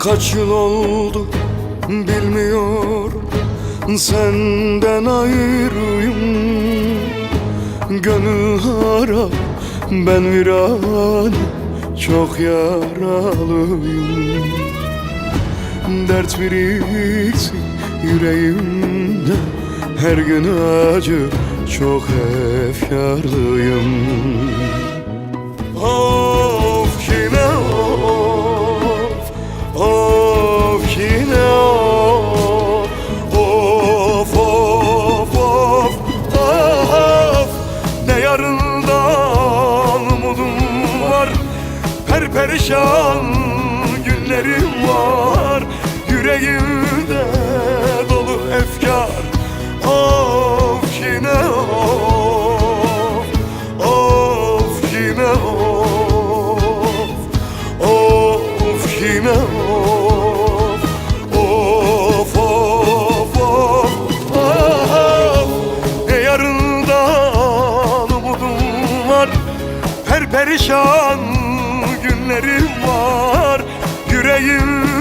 Kaç yıl oldu bilmiyorum. Senden ayrıyım. Gönül harap ben viran Çok yaralıyım. Dert biriksin yüreğimde. Her gün acı çok efkarlıyım ¡No! Günlerim var Yüreğimde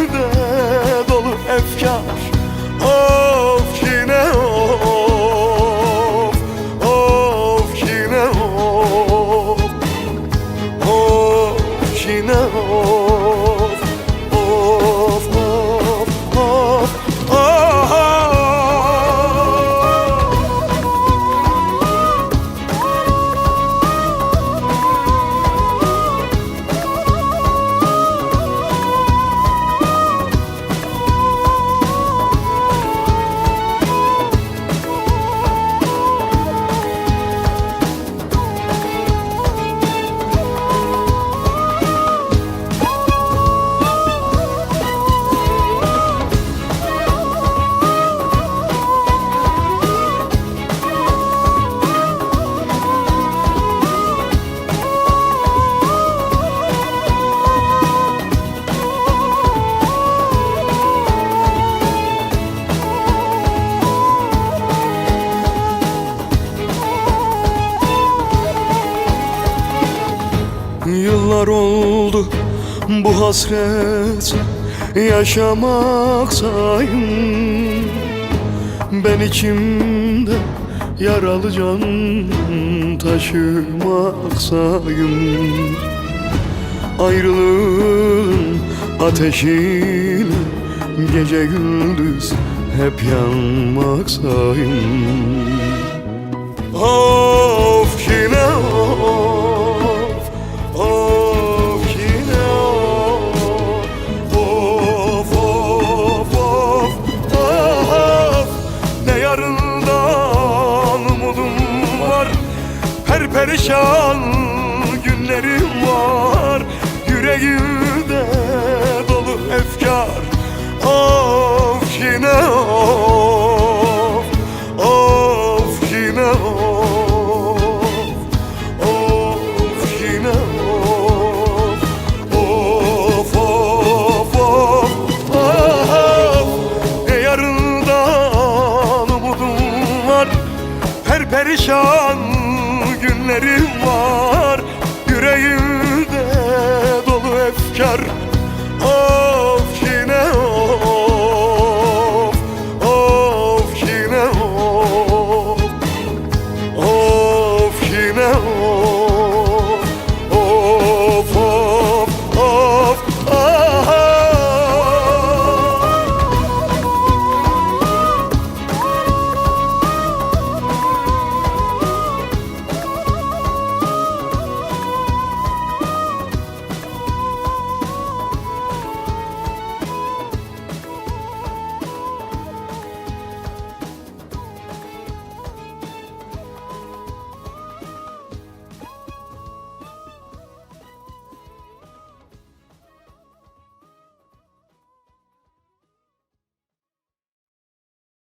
Yıllar oldu bu hasret yaşamaktayım Ben içimde yaralı can taşımaktayım Ayrılığın ateşiyle gece gündüz hep yanmaktayım Of perişan günlerim var. Yüreğimde dolu efkar. Of yine of Of yine of Of yine of Of of of of. Ne yarından umudum var? Her perişan günlerim var Yüreğimde dolu efkar